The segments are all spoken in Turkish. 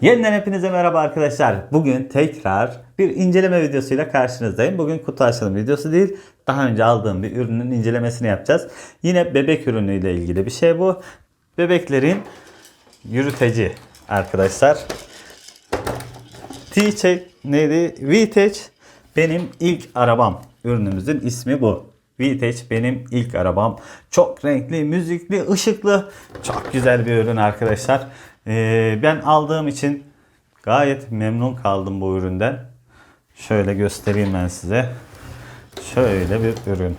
Yeniden hepinize merhaba arkadaşlar. Bugün tekrar bir inceleme videosuyla karşınızdayım. Bugün kutu açılım videosu değil. Daha önce aldığım bir ürünün incelemesini yapacağız. Yine bebek ürünüyle ilgili bir şey bu. Bebeklerin yürüteci arkadaşlar. T-Check neydi? VTech benim ilk arabam. Ürünümüzün ismi bu. VTech benim ilk arabam. Çok renkli, müzikli, ışıklı. Çok güzel bir ürün arkadaşlar. Ee, ben aldığım için gayet memnun kaldım bu üründen. Şöyle göstereyim ben size. Şöyle bir ürün.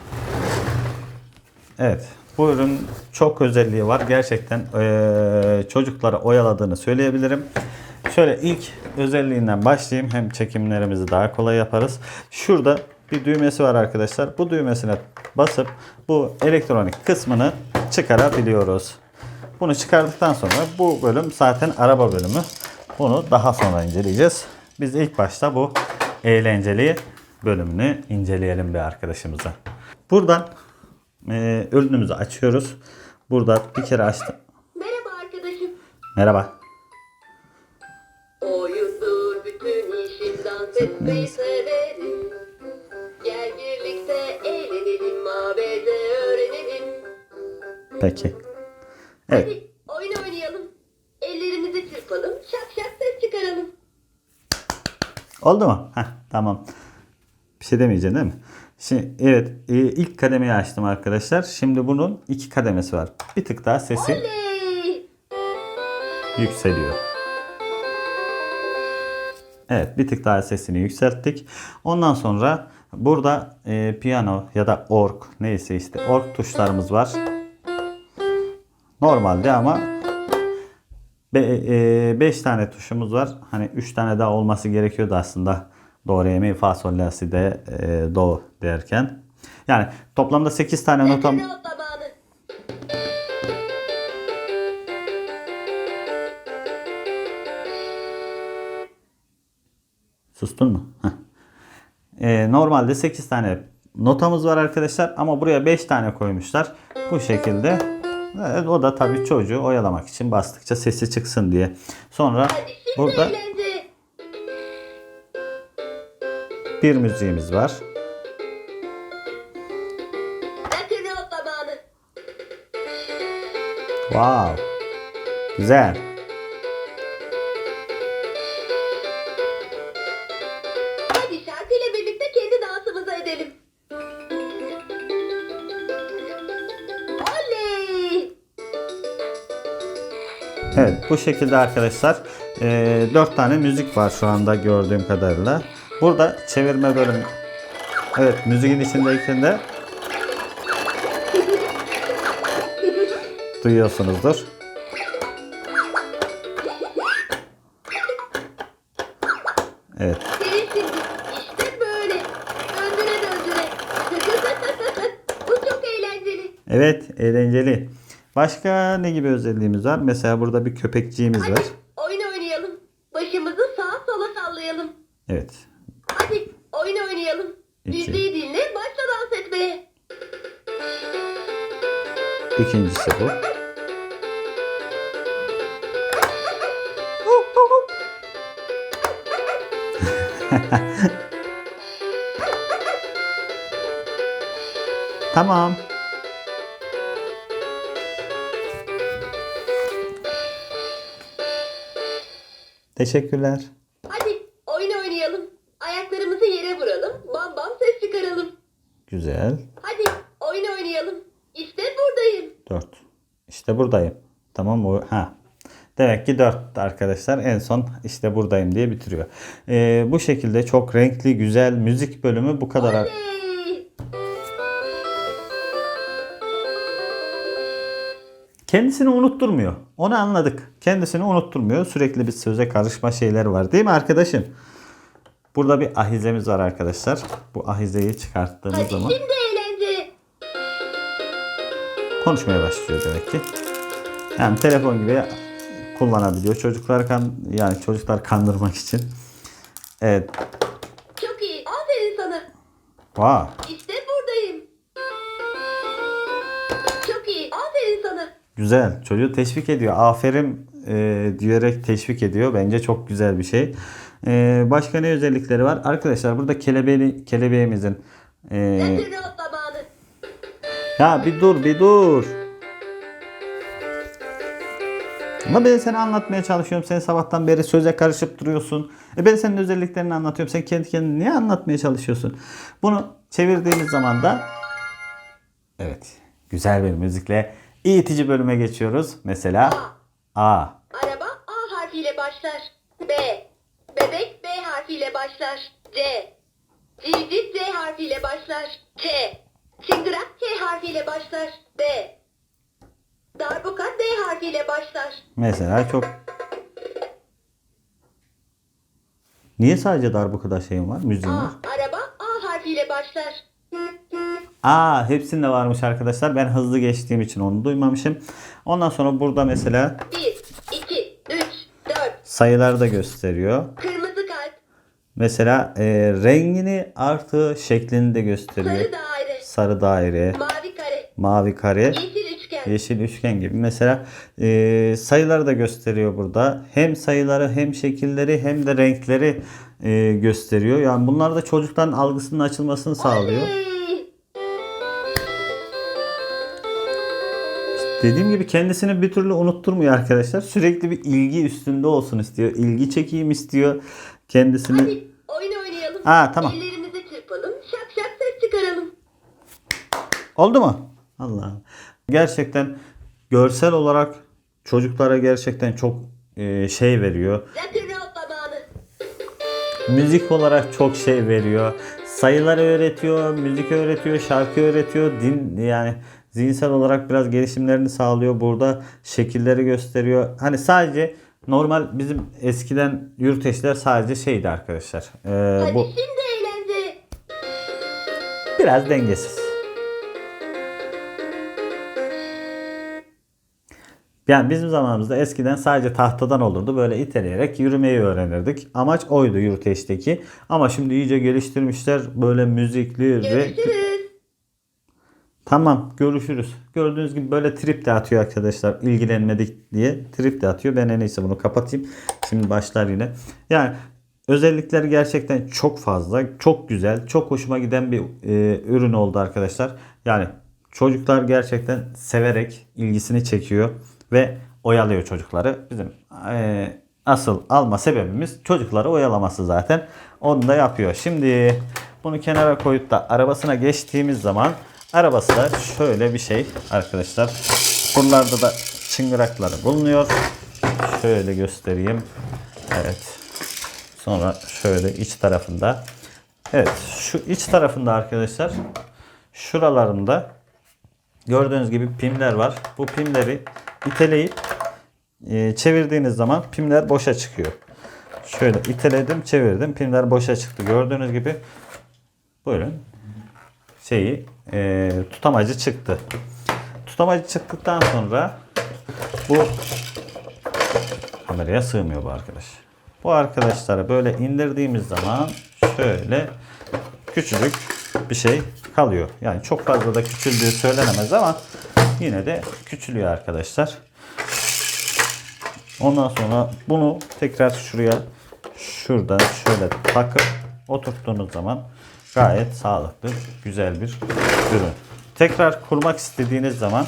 Evet. Bu ürün çok özelliği var. Gerçekten eee, çocuklara oyaladığını söyleyebilirim. Şöyle ilk özelliğinden başlayayım. Hem çekimlerimizi daha kolay yaparız. Şurada bir düğmesi var arkadaşlar. Bu düğmesine basıp bu elektronik kısmını çıkarabiliyoruz. Bunu çıkardıktan sonra bu bölüm zaten araba bölümü. Bunu daha sonra inceleyeceğiz. Biz ilk başta bu eğlenceli bölümünü inceleyelim bir arkadaşımıza. Buradan e, ürünümüzü açıyoruz. Burada bir kere açtım. Merhaba arkadaşım. Merhaba. Oyundur bütün işim dans etmeyi severim. Gel birlikte eğlenelim, ABD öğrenelim. Peki. Evet. Hadi oyun oynayalım. Ellerimizi çırpalım, şak şak ses çıkaralım. Oldu mu? Heh, tamam. Bir şey demeyeceksin değil mi? Şimdi evet e, ilk kademeyi açtım arkadaşlar. Şimdi bunun iki kademesi var. Bir tık daha sesi Oley! yükseliyor. Evet bir tık daha sesini yükselttik. Ondan sonra burada e, piyano ya da org neyse işte org tuşlarımız var. Normalde ama 5 tane tuşumuz var. Hani 3 tane daha olması gerekiyordu aslında. Do, re, mi, fa, sol, la, si, de, e, do derken. Yani toplamda 8 tane notam. Sustun mu? Ee, normalde 8 tane notamız var arkadaşlar ama buraya 5 tane koymuşlar. Bu şekilde. Evet, o da tabii çocuğu oyalamak için bastıkça sesi çıksın diye. Sonra burada bir müziğimiz var. Wow. Güzel. Evet bu şekilde arkadaşlar 4 tane müzik var şu anda gördüğüm kadarıyla. Burada çevirme bölümü. Evet müziğin içindeyken de duyuyorsunuzdur. Evet. Evet eğlenceli. Başka ne gibi özelliğimiz var? Mesela burada bir köpekçiğimiz var. Oyun oynayalım. Başımızı sağa sola sallayalım. Evet. Hadi oyun oynayalım. İki. Müziği dinle başla dans etmeye. İkincisi bu. Tamam. Teşekkürler. Hadi oyun oynayalım. Ayaklarımızı yere vuralım. Bam bam ses çıkaralım. Güzel. Hadi oyun oynayalım. İşte buradayım. 4. İşte buradayım. Tamam mı? Ha. Demek ki 4 arkadaşlar en son işte buradayım diye bitiriyor. Ee, bu şekilde çok renkli güzel müzik bölümü bu kadar. Oley! Kendisini unutturmuyor. Onu anladık. Kendisini unutturmuyor. Sürekli bir söze karışma şeyler var. Değil mi arkadaşım? Burada bir ahizemiz var arkadaşlar. Bu ahizeyi çıkarttığımız Hadi zaman şimdi eğlence. konuşmaya başlıyor demek ki. Yani telefon gibi kullanabiliyor. Çocuklar kan yani çocuklar kandırmak için. Evet. Çok iyi. Aferin sana. Wow. Güzel. Çocuğu teşvik ediyor. Aferin e, diyerek teşvik ediyor. Bence çok güzel bir şey. E, başka ne özellikleri var? Arkadaşlar burada kelebeği, kelebeğimizin e, ya bir dur bir dur. Ama ben seni anlatmaya çalışıyorum. Sen sabahtan beri söze karışıp duruyorsun. E ben senin özelliklerini anlatıyorum. Sen kendi kendine niye anlatmaya çalışıyorsun? Bunu çevirdiğimiz zaman da evet güzel bir müzikle eğitici bölüme geçiyoruz. Mesela A. Araba A harfiyle başlar. B. Bebek B harfiyle başlar. C. Civciv C harfiyle başlar. K. Çıngırak K harfiyle başlar. D. Darbuka D harfiyle başlar. Mesela çok Niye sadece darbukada şeyim var? Müziğim var. A. Araba A harfiyle başlar. Aa hepsinde varmış arkadaşlar. Ben hızlı geçtiğim için onu duymamışım. Ondan sonra burada mesela 1, 2, 3, 4. sayılar da gösteriyor. Kırmızı kalp. Mesela e, rengini artı şeklini de gösteriyor. Sarı daire. Sarı daire, Mavi kare. mavi kare, Yeşil üçgen. yeşil üçgen gibi. Mesela e, sayıları da gösteriyor burada. Hem sayıları hem şekilleri hem de renkleri e, gösteriyor. Yani bunlar da çocukların algısının açılmasını sağlıyor. Dediğim gibi kendisini bir türlü unutturmuyor arkadaşlar. Sürekli bir ilgi üstünde olsun istiyor. İlgi çekeyim istiyor. Kendisini... Hadi oyun oynayalım. Aa, tamam. Ellerimizi çırpalım. Şak şak ses çıkaralım. Oldu mu? Allah. Gerçekten görsel olarak çocuklara gerçekten çok e, şey veriyor. Zamanı. Müzik olarak çok şey veriyor. Sayıları öğretiyor, müzik öğretiyor, şarkı öğretiyor. Din yani zihinsel olarak biraz gelişimlerini sağlıyor. Burada şekilleri gösteriyor. Hani sadece normal bizim eskiden yürüteçler sadece şeydi arkadaşlar. Ee, Hadi bu şimdi eğlence. biraz dengesiz. Yani bizim zamanımızda eskiden sadece tahtadan olurdu. Böyle iteleyerek yürümeyi öğrenirdik. Amaç oydu yürüteçteki. Ama şimdi iyice geliştirmişler. Böyle müzikli ve... Görüşürüz. Tamam görüşürüz. Gördüğünüz gibi böyle trip de atıyor arkadaşlar. İlgilenmedik diye trip de atıyor. Ben en iyisi bunu kapatayım. Şimdi başlar yine. Yani özellikleri gerçekten çok fazla. Çok güzel. Çok hoşuma giden bir e, ürün oldu arkadaşlar. Yani çocuklar gerçekten severek ilgisini çekiyor ve oyalıyor çocukları. Bizim e, asıl alma sebebimiz çocukları oyalaması zaten. Onu da yapıyor. Şimdi bunu kenara koyup da arabasına geçtiğimiz zaman arabası da şöyle bir şey arkadaşlar. Buralarda da çıngırakları bulunuyor. Şöyle göstereyim. Evet. Sonra şöyle iç tarafında. Evet şu iç tarafında arkadaşlar şuralarında gördüğünüz gibi pimler var. Bu pimleri iteleyip e, çevirdiğiniz zaman pimler boşa çıkıyor. Şöyle iteledim çevirdim pimler boşa çıktı. Gördüğünüz gibi buyurun şeyi e, tutamacı çıktı. Tutamacı çıktıktan sonra bu kameraya sığmıyor bu arkadaş. Bu arkadaşları böyle indirdiğimiz zaman şöyle küçücük bir şey kalıyor. Yani çok fazla da küçüldüğü söylenemez ama yine de küçülüyor arkadaşlar. Ondan sonra bunu tekrar şuraya şuradan şöyle takıp oturttuğunuz zaman gayet sağlıklı, güzel bir ürün. Tekrar kurmak istediğiniz zaman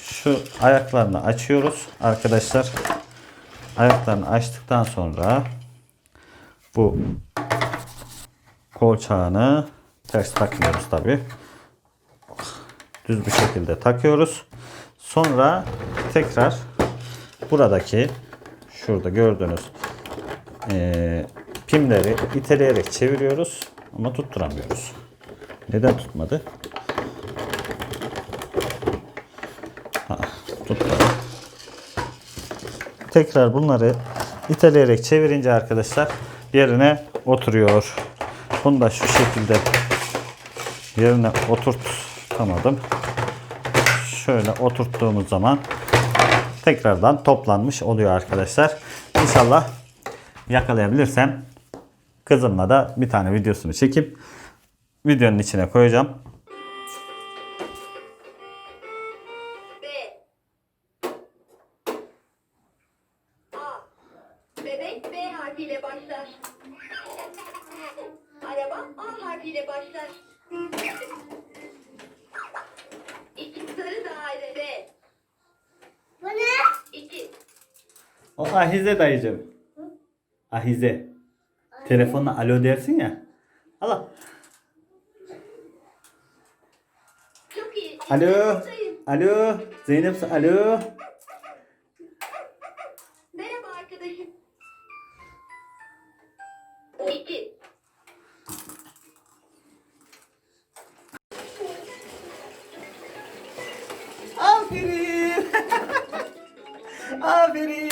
şu ayaklarını açıyoruz arkadaşlar. Ayaklarını açtıktan sonra bu kolçağını ters takmıyoruz tabi. Düz bir şekilde takıyoruz. Sonra tekrar buradaki şurada gördüğünüz eee, pimleri iteleyerek çeviriyoruz ama tutturamıyoruz. Neden tutmadı? Tuttu. Tekrar bunları iteleyerek çevirince arkadaşlar yerine oturuyor. Bunu da şu şekilde yerine oturtamadım. Şöyle oturttuğumuz zaman tekrardan toplanmış oluyor arkadaşlar. İnşallah yakalayabilirsem kızımla da bir tane videosunu çekip videonun içine koyacağım. Bebek B harfiyle başlar. Araba A harfiyle başlar. İki sarı daire B. Bu ne? İki. O ahize dayıcım. Ahize. Telefonla alo dersin ya. Allah. Alo. Alo. Zeynep alo. Merhaba arkadaşım. İki. Aferin. Aferin.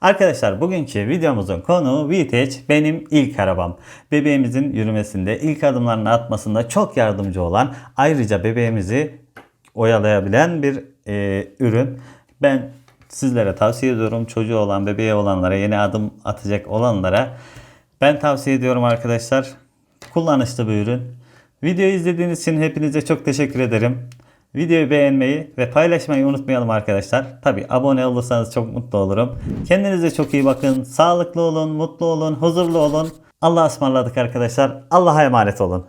Arkadaşlar bugünkü videomuzun konuğu VTEC benim ilk arabam. Bebeğimizin yürümesinde, ilk adımlarını atmasında çok yardımcı olan, ayrıca bebeğimizi oyalayabilen bir e, ürün. Ben sizlere tavsiye ediyorum. Çocuğu olan, bebeği olanlara, yeni adım atacak olanlara ben tavsiye ediyorum arkadaşlar. Kullanışlı bir ürün. Videoyu izlediğiniz için hepinize çok teşekkür ederim. Videoyu beğenmeyi ve paylaşmayı unutmayalım arkadaşlar. Tabi abone olursanız çok mutlu olurum. Kendinize çok iyi bakın. Sağlıklı olun, mutlu olun, huzurlu olun. Allah'a ısmarladık arkadaşlar. Allah'a emanet olun.